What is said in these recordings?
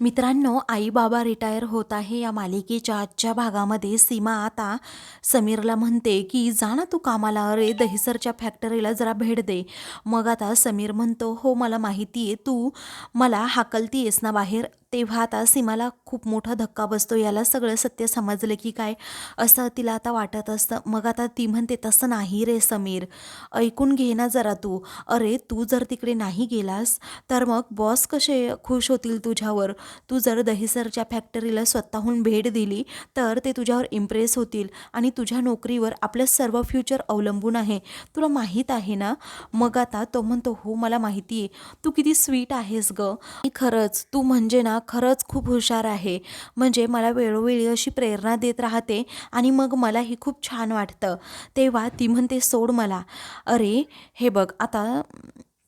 मित्रांनो आई बाबा रिटायर होत आहे. या मालिकेच्या आजच्या भागामध्ये सीमा आता समीरला म्हणते की जा ना तू कामाला. अरे दहिसरच्या फॅक्टरीला जरा भेट दे. मग आता समीर म्हणतो हो मला माहिती आहे तू. मला हाकलती आहेस ना बाहेर. तेव्हा आता सीमाला खूप मोठा धक्का बसतो. याला सगळं सत्य समजलं की काय असं तिला आता वाटत असतं. मग आता ती म्हणते तसं नाही रे समीर. ऐकून घे ना जरा तू. अरे तू जर तिकडे नाही गेलास तर मग बॉस कसे खुश होतील तुझ्यावर? तू जर दहिसरच्या फॅक्टरीला स्वतःहून भेट दिली तर ते तुझ्यावर इम्प्रेस होतील आणि तुझ्या नोकरीवर आपलं सर्व फ्युचर अवलंबून आहे. तुला माहीत आहे ना? मग आता तो म्हणतो हो मला माहिती आहे तू किती स्वीट आहेस ग. खरंच. तू म्हणजे ना खरंच खूप हुशार आहे. म्हणजे मला वेळोवेळी अशी प्रेरणा देत राहते आणि मग मलाही खूप छान वाटतं. तेव्हा ती म्हणते सोड मला. अरे हे बघ आता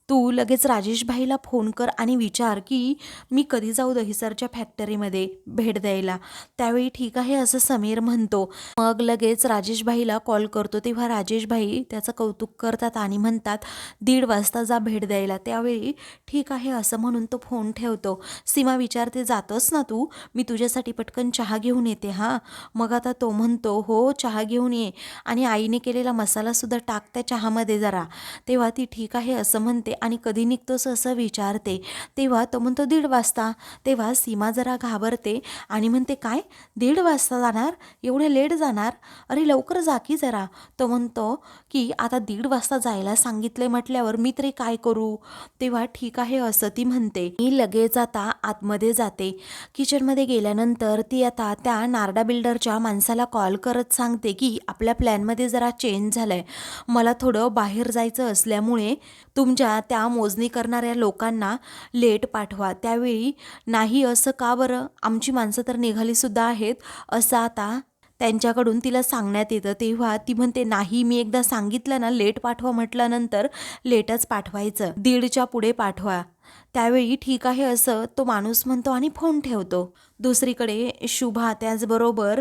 तू लगेच राजेश भाईला फोन कर आणि विचार की मी कधी जाऊ दहिसरच्या फॅक्टरीमध्ये भेट द्यायला. त्यावेळी ठीक आहे असं समीर म्हणतो. मग लगेच राजेश भाईला कॉल करतो. तेव्हा राजेश भाई त्याचं कौतुक करतात आणि म्हणतात दीड वाजता जा भेट द्यायला. त्यावेळी ठीक आहे असं म्हणून तो फोन ठेवतो. सीमा विचारते जातोस ना तू? मी तुझ्यासाठी पटकन चहा घेऊन येते हां? मग आता तो म्हणतो हो चहा घेऊन ये. आणि आईने केलेला मसालासुद्धा टाक त्या चहामध्ये जरा. तेव्हा ती ठीक आहे असं म्हणते आणि कधी निघतोस असं विचारते. तेव्हा तो म्हणतो दीड वाजता. तेव्हा सीमा जरा घाबरते आणि म्हणते काय? दीड वाजता जाणार? एवढे लेट जाणार? अरे लवकर जा की जरा. तो म्हणतो की आता दीड वाजता जायला सांगितले म्हटल्यावर मी तरी काय करू? तेव्हा ठीक आहे असं ती म्हणते. मी लगेच आता आतमध्ये जाते. किचनमध्ये गेल्यानंतर ती आता त्या नारडा बिल्डरच्या माणसाला कॉल करत सांगते की आपल्या प्लॅनमध्ये जरा चेंज झालंय. मला थोडं बाहेर जायचं असल्यामुळे तुमच्या त्या मोजणी करणाऱ्या लोकांना लेट पाठवा. त्यावेळी नाही असं का बरं? आमची माणसं तर निघालीसुद्धा आहेत. असं आता त्यांच्याकडून तिला सांगण्यात येतं. तेव्हा ती म्हणते नाही मी एकदा सांगितलं ना लेट पाठवा म्हटल्यानंतर लेटच पाठवायचं. दीडच्या पुढे पाठवा. त्यावेळी ठीक आहे असं तो माणूस म्हणतो आणि फोन ठेवतो. दुसरीकडे शुभा त्याचबरोबर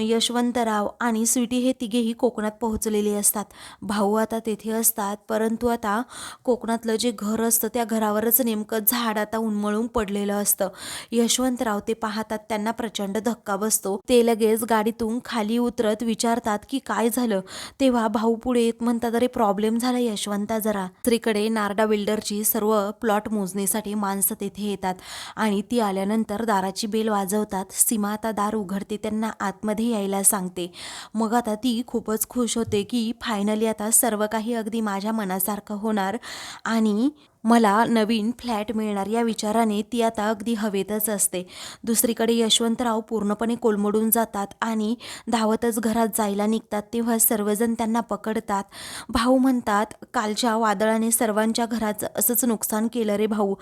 यशवंतराव आणि स्वीटी हे तिघेही कोकणात पोहोचलेले असतात. भाऊ आता तेथे असतात परंतु आता कोकणातलं जे घर असतं त्या घरावरच नेमकं झाड आता उन्मळून पडलेलं असतं. यशवंतराव ते पाहतात त्यांना प्रचंड धक्का बसतो. ते लगेच गाडीतून खाली उतरत विचारतात की काय झालं? तेव्हा भाऊ पुढे येत म्हणतात अरे प्रॉब्लेम झाला यशवंता जरा. दुसरीकडे नारडा बिल्डरची सर्व प्लॉट मोजणीसाठी माणसं तेथे येतात आणि ती आल्यानंतर दाराची बेल वाजवतात. सीमा आता दार उघडते त्यांना आत आतमध्ये यायला सांगते. मग आता ती खूपच खुश होते की फायनली आता सर्व काही अगदी माझ्या मनासारखं होणार आणि मला नवीन फ्लॅट मिळणार या विचाराने ती आता अगदी हवेतच असते. दुसरीकडे यशवंतराव पूर्णपणे कोलमडून जातात आणि धावतच घरात जायला निघतात तेव्हा सर्वजण त्यांना पकडतात. भाऊ म्हणतात कालच्या वादळाने सर्वांच्या घराचं असंच नुकसान केलं रे भाऊ.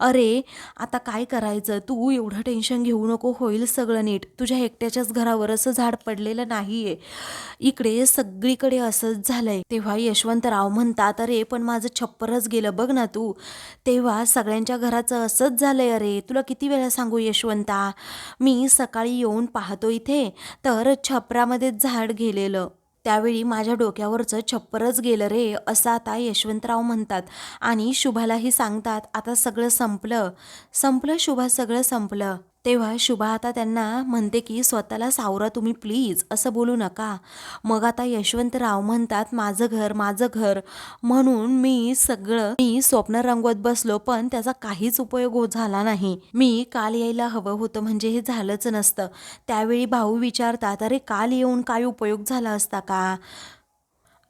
अरे आता काय करायचं? तू एवढं टेन्शन घेऊ नको होईल सगळं नीट. तुझ्या एकट्याच्याच घरावर असं झाड पडलेलं नाही आहे इकडे सगळीकडे असंच झालंय. तेव्हा यशवंतराव म्हणतात अरे पण माझं छप्परच गेलं बघ ना तू. तेव्हा सगळ्यांच्या घराचं असंच झालंय अरे. तुला किती वेळा सांगू यशवंता? मी सकाळी येऊन पाहतो इथे. तर छपरामध्ये झाड गेलेलं. त्यावेळी माझ्या डोक्यावरचं छप्परच गेलं रे. असं आता यशवंतराव म्हणतात. आणि शुभालाही सांगतात आता सगळं संपलं. संपलं शुभा? सगळं संपलं. तेव्हा शुभा आता त्यांना म्हणते की स्वतःला सावरा तुम्ही प्लीज असं बोलू नका. मग आता यशवंतराव म्हणतात माझं घर माझं घर. म्हणून मी सगळं मी स्वप्न रंगवत बसलो पण त्याचा काहीच उपयोग हो झाला नाही. मी काल यायला हवं होतं म्हणजे हे झालंच नसतं. त्यावेळी भाऊ विचारतात अरे काल येऊन काय उपयोग झाला असता का?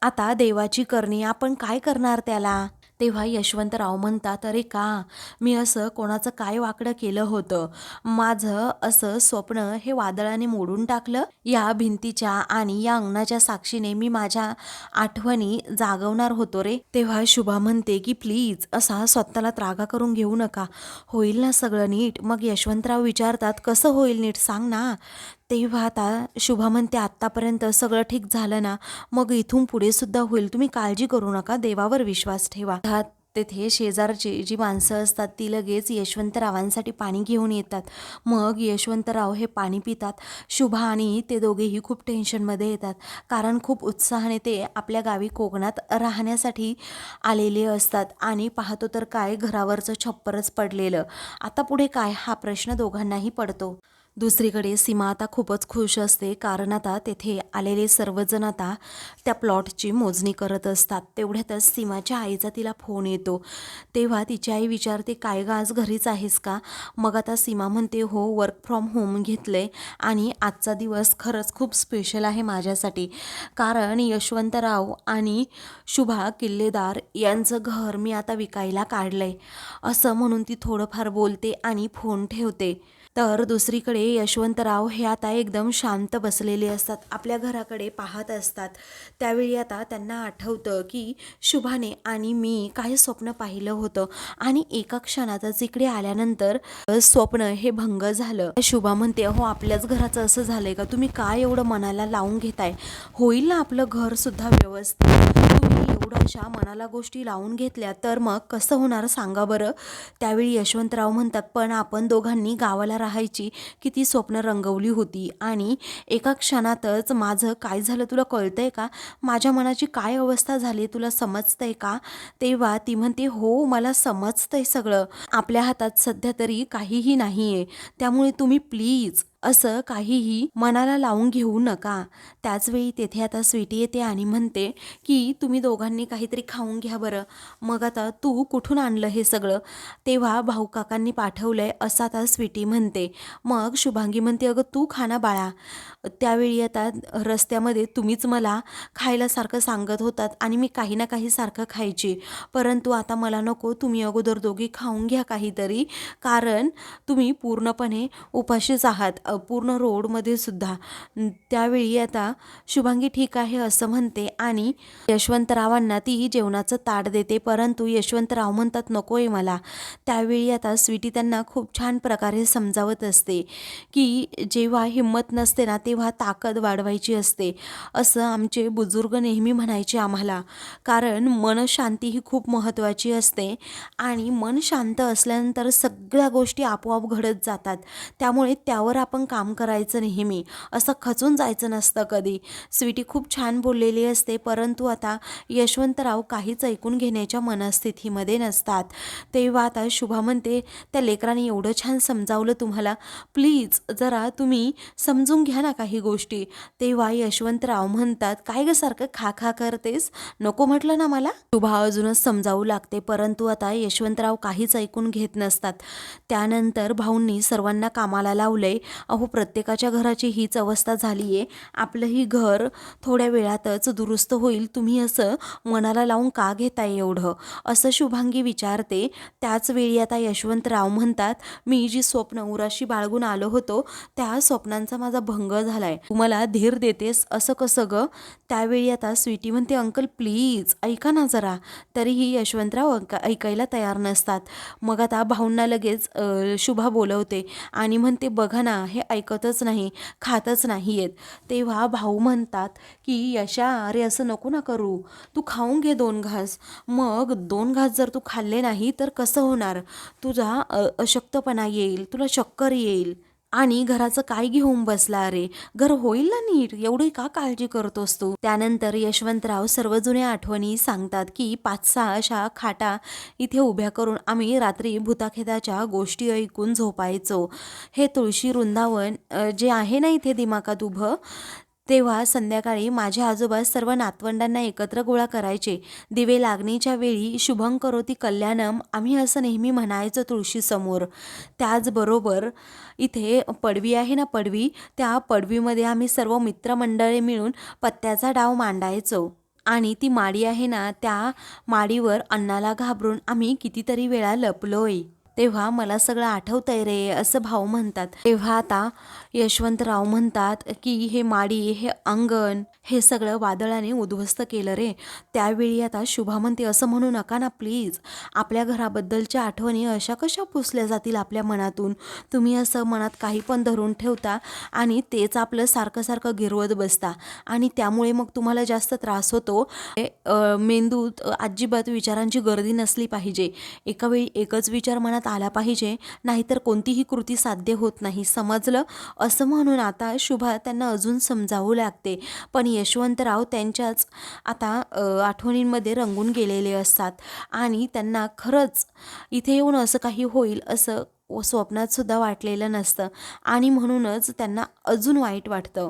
आता देवाची करणी आपण काय करणार त्याला? तेव्हा यशवंतराव म्हणतात अरे का? मी असं कोणाचं काय वाकडं केलं होतं? माझं असं स्वप्न हे वादळाने मोडून टाकलं? या भिंतीच्या आणि या अंगणाच्या साक्षीने मी माझ्या आठवणी जागवणार होतो रे. तेव्हा शुभा म्हणते की प्लीज असा स्वतःला त्रागा करून घेऊ नका. होईल ना सगळं नीट. मग यशवंतराव विचारतात कसं होईल नीट? सांग ना. तेव्हा आता शुभा म्हणते आत्तापर्यंत सगळं ठीक झालं ना मग इथून पुढे सुद्धा होईल. तुम्ही काळजी करू नका देवावर विश्वास ठेवा. तेथे शेजारची जी माणसं असतात ती लगेच यशवंतरावांसाठी पाणी घेऊन येतात. मग यशवंतराव हे पाणी पितात. शुभा आणि ते दोघेही खूप टेन्शनमध्ये येतात. कारण खूप उत्साहाने ते आपल्या गावी कोकणात राहण्यासाठी आलेले असतात. आणि पाहतो तर काय घरावरचं छप्परच पडलेलं. आता पुढे काय? हा प्रश्न दोघांनाही पडतो. दुसरीकडे सीमा आता खूपच खुश असते कारण आता तेथे आलेले सर्वजण आता त्या प्लॉटची मोजणी करत असतात. तेवढ्यातच सीमाच्या आईचा तिला फोन येतो. तेव्हा तिची आई विचारते काय गा आज घरीच आहेस का? मग आता सीमा म्हणते हो वर्क फ्रॉम होम घेतले आणि आजचा दिवस खरंच खूप स्पेशल आहे माझ्यासाठी. कारण यशवंतराव आणि शुभा किल्लेदार यांचं घर मी आता विकायला काढलं आहे असं म्हणून ती थोडंफार बोलते आणि फोन ठेवते. तर दुसरीकडे यशवंतराव हे आता एकदम शांत बसलेले असतात. आपल्या घराकडे पाहत असतात. त्यावेळी आता त्यांना आठवतं की शुभाने आणि मी काही स्वप्न पाहिलं होतं. आणि एका क्षणातच इकडे आल्यानंतर स्वप्न हे भंग झालं. शुभा म्हणते हो आपल्याच घराचं असं झालंय का? तुम्ही काय एवढं मनाला लावून घेताय? होईल ना आपलं घरसुद्धा व्यवस्थित. एवढ्याशा अशा मनाला गोष्टी लावून घेतल्या तर मग कसं होणार सांगा बरं. त्यावेळी यशवंतराव म्हणतात पण आपण दोघांनी गावाला राहायची किती स्वप्न रंगवली होती आणि एका क्षणातच माझं काय झालं तुला कळतंय का? माझ्या मनाची काय अवस्था झाली तुला समजतंय का? तेव्हा ती म्हणते हो मला समजतंय सगळं. आपल्या हातात सध्या तरी काहीही नाही आहे त्यामुळे तुम्ही प्लीज असं काहीही मनाला लावून घेऊ नका. त्याचवेळी तेथे आता स्वीटी येते आणि म्हणते की तुम्ही दोघांनी काहीतरी खाऊन घ्या बरं. मग आता तू कुठून आणलं हे सगळं? तेव्हा भाऊ काकांनी आहे असं आता स्वीटी म्हणते. मग शुभांगी म्हणते अगं तू खाना बाळा. त्यावेळी आता रस्त्यामध्ये तुम्हीच मला खायला सारखं सांगत होतात आणि मी काही ना काही सारखं खायची. परंतु आता मला नको तुम्ही अगोदर दोघी खाऊन घ्या काहीतरी. कारण तुम्ही पूर्णपणे उपाशीच आहात. पूर्ण रोडमध्ये सुद्धा. त्यावेळी आता शुभांगी ठीक आहे असं म्हणते आणि यशवंतरावांना ती जेवणाचं ताट देते. परंतु यशवंतराव म्हणतात नको आहे मला. त्यावेळी आता स्वीटी त्यांना खूप छान प्रकारे समजावत असते की जेव्हा हिंमत नसते ना तेव्हा ताकद वाढवायची असते. असं आमचे बुजुर्ग नेहमी म्हणायचे आम्हाला. कारण मनशांती ही खूप महत्त्वाची असते आणि मन शांत असल्यानंतर सगळ्या गोष्टी आपोआप घडत जातात. त्यामुळे त्यावर आपण काम करायचं नेहमी. असं खचून जायचं नसतं कधी. स्वीटी खूप छान बोललेली असते परंतु आता यशवंतराव काहीच ऐकून घेण्याच्या मनस्थितीमध्ये नसतात. तेव्हा आता शुभा म्हणते त्या लेकराने एवढं छान समजावलं तुम्हाला. प्लीज जरा तुम्ही समजून घ्या ना काही गोष्टी. तेव्हा यशवंतराव म्हणतात काय ग सारखं खा खा करतेस? नको म्हटलं ना मला? शुभा अजूनच समजावू लागते परंतु आता यशवंतराव काहीच ऐकून घेत नसतात. त्यानंतर भाऊंनी सर्वांना कामाला लावलंय. अहो प्रत्येकाच्या घराची हीच अवस्था झाली आहे आपलंही घर थोड्या वेळातच दुरुस्त होईल. तुम्ही असं मनाला लावून का घेताय एवढं? असं शुभांगी विचारते. त्याच वेळी आता यशवंतराव म्हणतात मी जी स्वप्न उराशी बाळगून आलो होतो त्या स्वप्नांचा माझा भंग झालाय. तुम्हाला धीर देतेस असं कसं ग? त्यावेळी आता स्वीटी म्हणते अंकल प्लीज ऐका ना जरा. तरीही यशवंतराव अंक ऐकायला तयार नसतात. मग आता भाऊंना लगेच शुभा बोलवते आणि म्हणते बघा ना हे ऐकतच नाही खातच नाही आहेत तेव्हा भाऊ म्हणतात की यशा अरे असं नको ना करू. तू खाऊन घे दोन घास. मग दोन घास जर तू खाल्ले नाही तर कसं होणार? तुझा अशक्तपणा येईल तुला शक्कर येईल. आणि घराचं काय घेऊन बसला अरे घर होईल ना नीट? एवढी का काळजी करतोस तू? त्यानंतर यशवंतराव सर्व जुन्या आठवणी सांगतात की पाच सहा अशा खाटा इथे उभ्या करून आम्ही रात्री भूताखेदाच्या गोष्टी ऐकून झोपायचो. हे तुळशी वृंदावन जे आहे ना इथे दिमाकात उभं तेव्हा संध्याकाळी माझे आजोबा सर्व नातवंडांना एकत्र गोळा करायचे. दिवे लागणीच्या वेळी शुभं करोती कल्याणम आम्ही असं नेहमी म्हणायचो तुळशीसमोर. त्याचबरोबर इथे पडवी आहे ना पडवी? त्या पडवीमध्ये आम्ही सर्व मित्रमंडळी मिळून पत्त्याचा डाव मांडायचो. आणि ती माडी आहे ना त्या माडीवर अन्नाला घाबरून आम्ही कितीतरी वेळा लपलोय. तेव्हा मला सगळं आठवतंय रे असं भाऊ म्हणतात. तेव्हा आता यशवंतराव म्हणतात की हे माडी हे अंगण हे सगळं वादळाने उद्ध्वस्त केलं रे. त्यावेळी आता शुभा म्हणते असं म्हणू नका ना प्लीज आपल्या घराबद्दलच्या आठवणी अशा कशा पुसल्या जातील आपल्या मनातून? तुम्ही असं मनात काही पण धरून ठेवता आणि तेच आपलं सारखं सारखं गिरवत बसता. आणि त्यामुळे मग तुम्हाला जास्त त्रास होतो. हे, मेंदूत अजिबात विचारांची गर्दी नसली पाहिजे. एका वेळी एकच विचार मनात आला पाहिजे. नाहीतर कोणतीही कृती साध्य होत नाही. समजलं? असं म्हणून आता शुभा त्यांना अजून समजावू लागते. पण यशवंतराव त्यांच्याच आता आठवणींमध्ये रंगून गेलेले असतात. आणि त्यांना खरंच इथे येऊन असं काही होईल असं स्वप्नात सुद्धा वाटलेलं नसतं. आणि म्हणूनच त्यांना अजून वाईट वाटतं.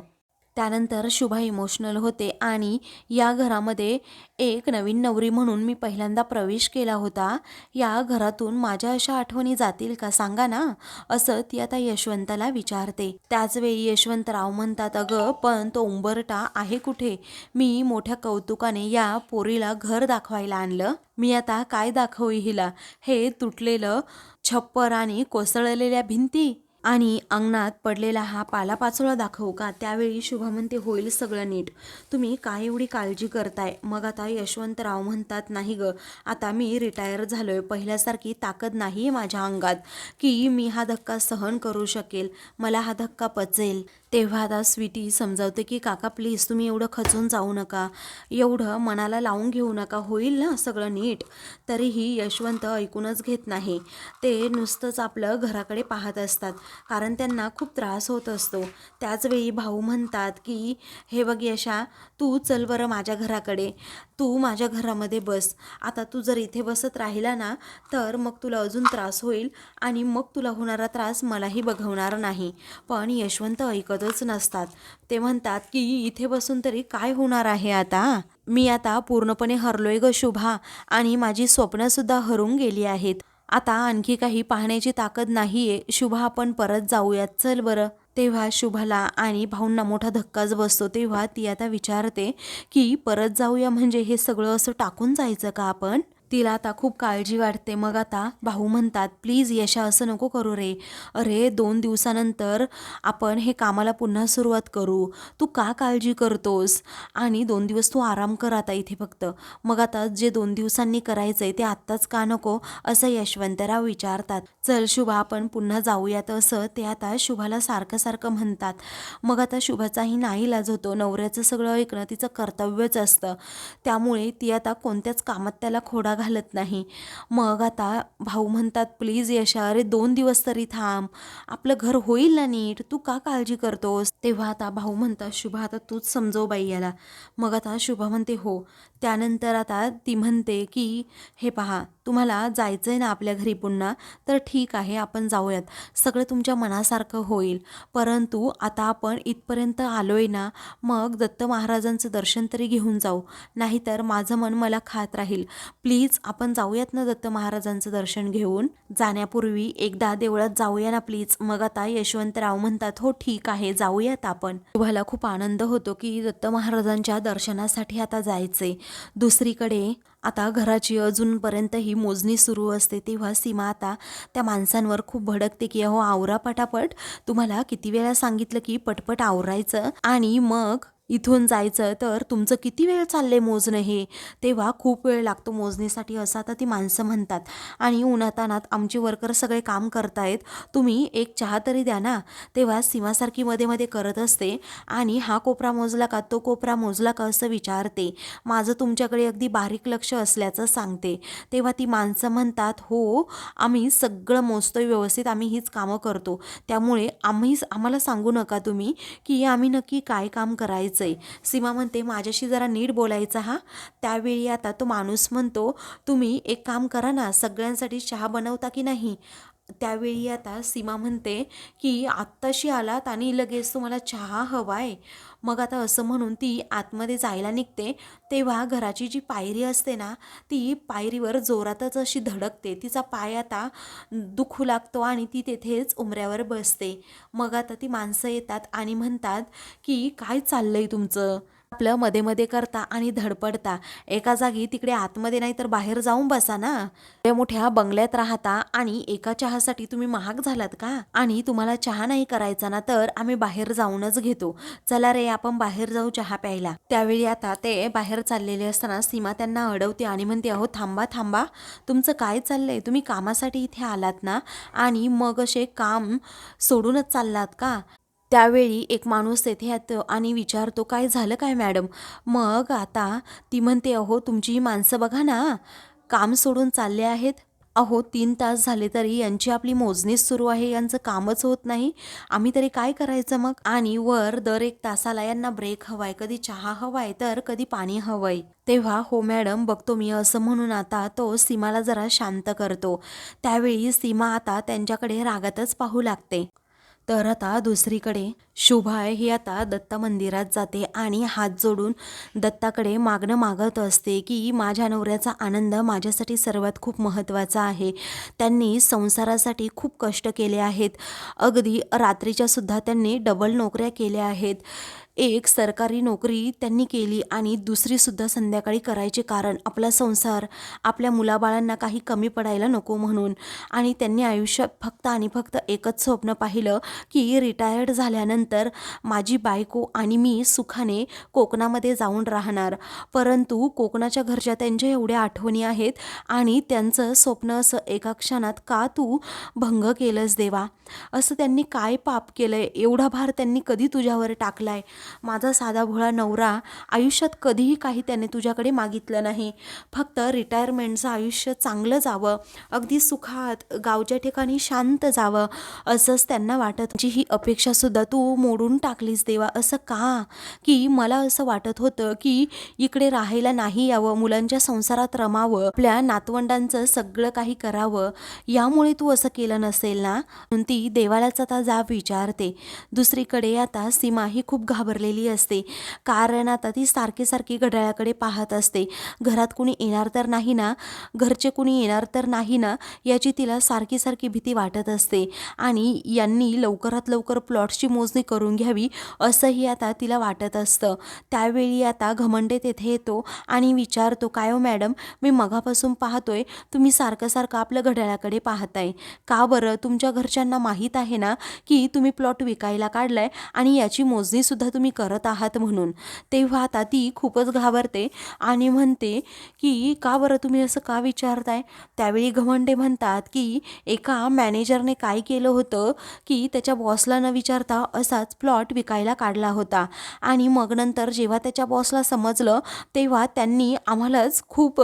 त्यानंतर शुभा इमोशनल होते आणि या घरामध्ये एक नवीन नवरी म्हणून मी पहिल्यांदा प्रवेश केला होता. या घरातून माझ्या अशा आठवणी जातील का सांगा ना? असं ती आता यशवंताला विचारते. त्याचवेळी यशवंतराव म्हणतात अगं पण तो उंबरटा आहे कुठे? मी मोठ्या कौतुकाने या पोरीला घर दाखवायला आणलं. मी आता काय दाखवू हिला? हे तुटलेलं छप्पर आणि कोसळलेल्या भिंती? आणि अंगणात पडलेला हा पालापाचोळा दाखवू का? त्यावेळी शुभा म्हणते होईल सगळं नीट. तुम्ही काय एवढी काळजी करताय? मग आता यशवंतराव म्हणतात नाही ग आता मी रिटायर झालोय. पहिल्यासारखी ताकद नाही माझ्या अंगात की मी हा धक्का सहन करू शकेल. मला हा धक्का पचेल. तेव्हा आता स्वीटी समजावते की काका प्लीज तुम्ही एवढं खचून जाऊ नका. एवढं मनाला लावून घेऊ नका. होईल ना सगळं नीट? तरीही यशवंत ऐकूनच घेत नाही. ते नुसतंच आपलं घराकडे पाहत असतात कारण त्यांना खूप त्रास होत असतो. त्याचवेळी भाऊ म्हणतात की हे बघ यशा तू चल बरं माझ्या घराकडे. तू माझ्या घरामध्ये बस. आता तू जर इथे बसत राहिला ना तर मग तुला अजून त्रास होईल आणि मग तुला होणारा त्रास मलाही बघवणार नाही. पण यशवंत ऐकतच नसतात. ते म्हणतात की इथे बसून तरी काय होणार आहे आता? मी आता पूर्णपणे हरलोय ग शुभा आणि माझी स्वप्नसुद्धा हरून गेली आहेत. आता आणखी काही पाहण्याची ताकद नाही आहे शुभा आपण परत जाऊयात. चल बरं. तेव्हा शुभाला आणि भाऊंना मोठा धक्काच बसतो. तेव्हा ती आता विचारते की परत जाऊया म्हणजे हे सगळं असं टाकून जायचं का आपण? तिला आता खूप काळजी वाटते मग आता भाऊ म्हणतात प्लीज यशा असं नको करू रे. अरे दोन दिवसानंतर आपण हे कामाला पुन्हा सुरुवात करू. तू का काळजी करतोस? आणि दोन दिवस तू आराम कर आता इथे फक्त. मग आता जे दोन दिवसांनी करायचं आहे ते आत्ताच का नको? असं यशवंतराव विचारतात. चल शुभा आपण पुन्हा जाऊयात असं ते आता शुभाला सारखं सारखं म्हणतात. मग आता शुभाचाही नाही इलाज होतो. नवऱ्याचं सगळं ऐकणं तिचं कर्तव्यच असतं. त्यामुळे ती आता कोणत्याच कामात त्याला खोडा घालत नाही. मग आता भाऊ म्हणतात प्लीज यशा अरे दोन दिवस तरी थांब. आपलं घर होईल ना नीट? तू का काळजी करतोस? तेव्हा आता भाऊ म्हणतात शुभा आता तूच समजव बाई याला. मग आता शुभा म्हणते हो. त्यानंतर आता ती म्हणते की हे पहा तुम्हाला जायचं आहे ना आपल्या घरी पुन्हा? तर ठीक आहे आपण जाऊयात. सगळं तुमच्या मनासारखं होईल. परंतु आता आपण इथपर्यंत आलो आहे ना मग दत्त महाराजांचं दर्शन तरी घेऊन जाऊ. नाहीतर माझं मन मला खात राहील. प्लीज आपण जाऊयात ना दत्त महाराजांचं दर्शन घेऊन. जाण्यापूर्वी एकदा देवळात जाऊया ना प्लीज मग आता यशवंतराव म्हणतात हो ठीक आहे जाऊयात आपण. तुम्हाला खूप आनंद होतो की दत्त महाराजांच्या दर्शनासाठी आता जायचे. दुसरीकडे आता घराची अजूनपर्यंत ही मोजणी सुरू असते तेव्हा सीमा आता त्या माणसांवर खूप भडकते की अहो आवरा पटापट. तुम्हाला किती वेळा सांगितलं की पटपट आवरायचं आणि मग इथून जायचं तर तुमचं किती वेळ चाललंय मोजणं हे? तेव्हा खूप वेळ लागतो मोजणीसाठी असं आता ती माणसं म्हणतात. आणि उन्हातानात आमचे वर्कर सगळे काम करतायत. तुम्ही एक चहा तरी द्या ना. तेव्हा सीमासारखी मध्ये मध्ये करत असते. आणि हा कोपरा मोजला का तो कोपरा मोजला का असं विचारते. माझं तुमच्याकडे अगदी बारीक लक्ष असल्याचं सांगते. तेव्हा ती माणसं म्हणतात हो आम्ही सगळं मोजतोय व्यवस्थित आम्ही हीच कामं करतो. त्यामुळे आम्ही आम्हाला सांगू नका तुम्ही की आम्ही नक्की काय काम करायचं आहे सीमा म्हणते माझ्याशी जरा नीट बोलायचा हा. त्यावेळी आता तो माणूस म्हणतो तुम्ही एक काम करा ना सगळ्यांसाठी चहा बनवता की नाही? त्यावेळी आता सीमा म्हणते की आत्ताशी आलात आणि लगेच तुम्हाला चहा हवा आहे मग आता असं म्हणून ती आतमध्ये जायला निघते. तेव्हा घराची जी पायरी असते ना ती पायरीवर जोरातच अशी धडकते. तिचा पाय आता दुखू लागतो आणि ती तेथेच उमऱ्यावर बसते. मग आता ती माणसं येतात आणि म्हणतात की काय चाललं आहे तुमचं? आपलं मध्ये मध्ये करता आणि धडपडता. एका जागी तिकडे आतमध्ये नाही तर बाहेर जाऊन बसा ना. ते मोठ्या बंगल्यात राहता आणि एका चहासाठी तुम्ही महाग झालात का? आणि तुम्हाला चहा नाही करायचा ना तर आम्ही बाहेर जाऊनच घेतो. चला रे आपण बाहेर जाऊ चहा प्यायला. त्यावेळी आता ते बाहेर चाललेले असताना सीमा त्यांना अडवते आणि म्हणते अहो थांबा थांबा. तुमचं काय चाललंय? तुम्ही कामासाठी इथे आलात ना? आणि मग असे काम सोडूनच चाललात का? त्यावेळी एक माणूस तेथे येतो आणि विचारतो काय झालं काय मॅडम? मग आता ती म्हणते अहो तुमची ही माणसं बघा ना काम सोडून चालले आहेत. अहो तीन तास झाले तरी यांची आपली मोजणीच सुरू आहे यांचं कामच होत नाही. आम्ही तरी काय करायचं मग? आणि वर दर एक तासाला यांना ब्रेक हवाय कधी चहा हवाय तर कधी पाणी हवंय. तेव्हा हो मॅडम बघतो मी असं म्हणून आता तो सीमाला जरा शांत करतो. त्यावेळी सीमा आता त्यांच्याकडे रागातच पाहू लागते. तर आता दुसरीकडे शुभाय ही आता दत्त मंदिरात जाते आणि हात जोडून दत्ताकडे मागणं मागत असते की माझ्या नवऱ्याचा आनंद माझ्यासाठी सर्वात खूप महत्त्वाचा आहे. त्यांनी संसारासाठी खूप कष्ट केले आहेत. अगदी रात्रीच्या सुद्धा त्यांनी डबल नोकऱ्या केल्या आहेत. एक सरकारी नोकरी त्यांनी केली आणि दुसरीसुद्धा संध्याकाळी करायचे कारण आपला संसार आपल्या मुलाबाळांना काही कमी पडायला नको म्हणून. आणि त्यांनी आयुष्यात फक्त आणि फक्त एकच स्वप्न पाहिलं की रिटायर्ड झाल्यानंतर माझी बायको आणि मी सुखाने कोकणामध्ये जाऊन राहणार. परंतु कोकणाच्या घरच्या त्यांच्या एवढ्या आठवणी आहेत आणि त्यांचं स्वप्न असं एका क्षणात का तू भंग केलंस देवा? असं त्यांनी काय पाप केलं आहे एवढा भार त्यांनी कधी तुझ्यावर टाकलाय? माझा साधा भोळा नवरा आयुष्यात कधीही काही त्याने तुझ्याकडे मागितलं नाही. फक्त रिटायरमेंटचं आयुष्य चांगलं जावं. अगदी सुखात गावच्या ठिकाणी शांत जावं असंच त्यांना वाटत. जी ही अपेक्षासुद्धा तू मोडून टाकलीस देवा असं का? की मला असं वाटत होतं की इकडे राहायला नाही यावं मुलांच्या संसारात रमावं आपल्या नातवंडांचं सगळं काही करावं यामुळे तू असं केलं नसेल ना? ती देवालाच आता जा विचारते. दुसरीकडे आता सीमा ही खूप घाबरलेली असते. कारण आता ती सारखी सारखी घड्याळाकडे पाहत असते. घरात कुणी येणार तर नाही ना? घरचे कुणी येणार तर नाही ना? याची तिला सारखी सारखी भीती वाटत असते. आणि यांनी लवकरात लवकर प्लॉट्सची मोजणी करून घ्यावी असंही आता तिला वाटत असतं. त्यावेळी आता घमंडे तेथे येतो आणि विचारतो काय हो मॅडम? मी मगापासून पाहतोय तुम्ही सारखं सारखं आपलं घड्याळाकडे पाहताय. का बरं? तुमच्या घरच्यांना माहीत आहे ना की तुम्ही प्लॉट विकायला काढलाय आणि याची मोजणीसुद्धा तुम्ही तुम्ही करत आहात म्हणून. तेव्हा आता ती खूपच घाबरते आणि म्हणते की का बरं तुम्ही असं का विचारताय? त्यावेळी घमंडे म्हणतात की एका मॅनेजरने काय केलं होतं की त्याच्या बॉसला न विचारता असाच प्लॉट विकायला काढला होता. आणि मग नंतर जेव्हा त्याच्या बॉसला समजलं तेव्हा त्यांनी आम्हालाच खूप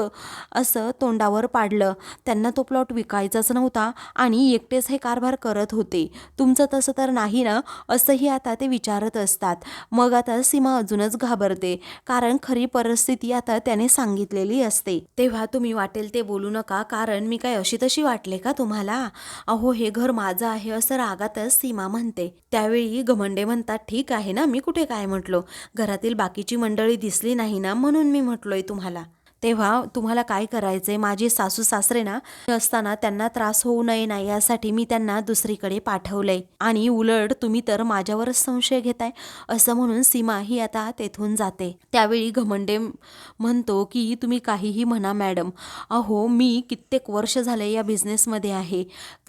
असं तोंडावर पाडलं. त्यांना तो प्लॉट विकायचाच नव्हता आणि एकटेच हे कारभार करत होते. तुमचं तसं तर नाही ना? असंही आता ते विचारत असतात. मग आता सीमा अजूनच घाबरते कारण खरी परिस्थिती आता त्याने सांगितलेली असते. तेव्हा तुम्ही वाटेल ते बोलू नका कारण मी काय अशी तशी वाटले का तुम्हाला? अहो हे घर माझं आहे असं रागातच सीमा म्हणते. त्यावेळी घमंडे म्हणतात ठीक आहे ना मी कुठे काय म्हटलो? घरातील बाकीची मंडळी दिसली नाही ना म्हणून मी म्हटलोय तुम्हाला. तेव्हा तुम्हाला काय करायचंय? माझे सासू सासरे ना असताना त्यांना त्रास होऊ नये ना यासाठी मी त्यांना दुसरीकडे पाठवलंय. आणि उलट तुम्ही तर माझ्यावरच संशय घेताय. असं म्हणून सीमा ही आता तेथून जाते. त्यावेळी घमंडे म्हणतो की तुम्ही काहीही म्हणा मॅडम. अहो मी कित्येक वर्ष झाले या बिझनेसमध्ये आहे.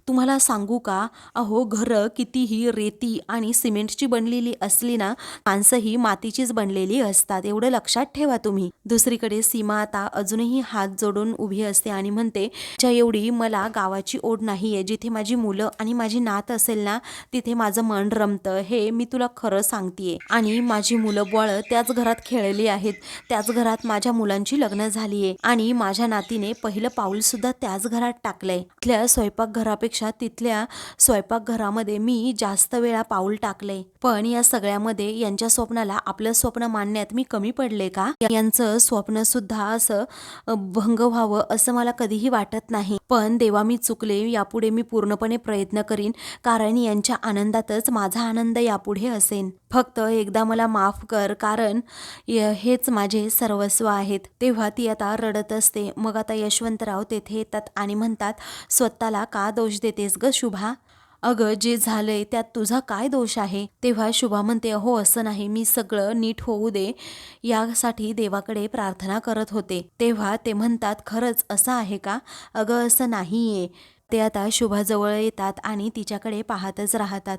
तुम्हाला सांगू का? अहो घरं कितीही रेती आणि सिमेंटची बनलेली असली ना माणसंही मातीचीच बनलेली असतात. एवढं लक्षात ठेवा तुम्ही. दुसरीकडे सीमा आता अजूनही हात जोडून उभी असते आणि म्हणते ज्या एवढी मला गावाची ओढ नाही आहे जिथे माझी मुलं आणि माझी नात असेल ना तिथे माझं मन रमतं. हे मी तुला खरं सांगतेय. आणि माझी मुलं बळ त्याच घरात खेळली आहेत. त्याच घरात माझ्या मुलांची लग्न झाली आहे आणि माझ्या नातीने पहिलं पाऊल सुद्धा त्याच घरात टाकलंय. तिथल्या स्वयंपाकघरापेक्षा तिथल्या स्वयंपाकघरामध्ये मी जास्त वेळा पाऊल टाकले. पण या सगळ्यामध्ये यांच्या स्वप्नाला आपलं स्वप्न मानण्यात मी कमी पडले का? यांचं स्वप्न सुद्धा असं भंग व्हावं असं मला कधीही वाटत नाही. पण देवा मी चुकले यापुढे मी पूर्णपणे प्रयत्न करीन कारण यांच्या आनंदातच माझा आनंद यापुढे असेन. फक्त एकदा मला माफ कर कारण य- हेच माझे सर्वस्व आहेत. तेव्हा ती आता रडत असते. मग आता यशवंतराव तेथे येतात आणि म्हणतात स्वतःला का दोष दे देतेस ग शुभा. अगं जे झालंय त्यात तुझा काय दोष आहे? तेव्हा शुभा म्हणते हो असं नाही. मी सगळं नीट होऊ दे. यासाठी देवाकडे प्रार्थना करत होते. तेव्हा ते म्हणतात खरंच असं आहे का? अगं असं नाहीये. ते आता शुभाजवळ येतात आणि तिच्याकडे पाहतच राहतात.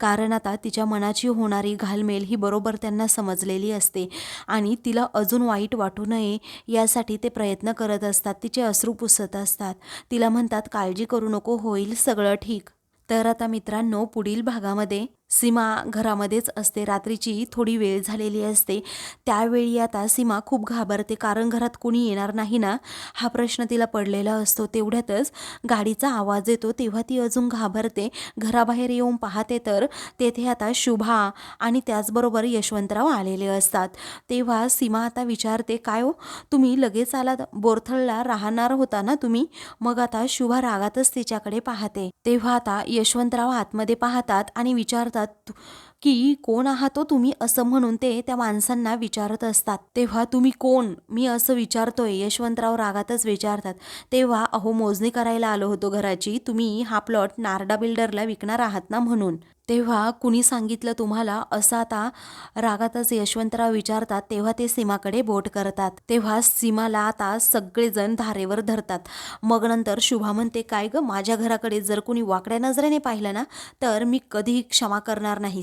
कारण आता तिच्या मनाची होणारी घालमेल ही बरोबर त्यांना समजलेली असते आणि तिला अजून वाईट वाटू नये यासाठी ते प्रयत्न करत असतात. तिचे अश्रू पुसत असतात. तिला म्हणतात काळजी करू नको होईल सगळं ठीक. तर आता मित्रांनो पुढील भागामध्ये सीमा घरामध्येच असते. रात्रीची थोडी वेळ झालेली असते. त्यावेळी आता सीमा खूप घाबरते. कारण घरात कोणी येणार नाही ना? हा प्रश्न तिला पडलेला असतो. तेवढ्यातच गाडीचा आवाज येतो. तेव्हा ती अजून घाबरते. घराबाहेर येऊन पाहते तर तेथे आता शुभा आणि त्याचबरोबर यशवंतराव आलेले असतात. तेव्हा सीमा आता विचारते काय हो? तुम्ही लगेच आलात बोरथळला राहणार होता ना तुम्ही? मग आता शुभा रागातच तिच्याकडे पाहते. तेव्हा आता यशवंतराव आतमध्ये पाहतात आणि विचारतात "तु- की कोण आहात तो तुम्ही असं म्हणून ते त्या माणसांना विचारत असतात. तेव्हा तुम्ही कोण? मी असं विचारतोय. यशवंतराव रागातच विचारतात. तेव्हा अहो मोजणी करायला आलो होतो घराची. तुम्ही हा प्लॉट नारडा बिल्डरला विकणार आहात ना म्हणून. तेव्हा कुणी सांगितलं तुम्हाला? असं आता रागातच यशवंतराव विचारतात. तेव्हा ते सीमाकडे बोट करतात. तेव्हा सीमाला आता सगळेजण धारेवर धरतात. मग नंतर शुभा म्हणते काय ग? माझ्या घराकडे जर कुणी वाकड्या नजरेने पाहिलं ना तर मी कधीही क्षमा करणार नाही.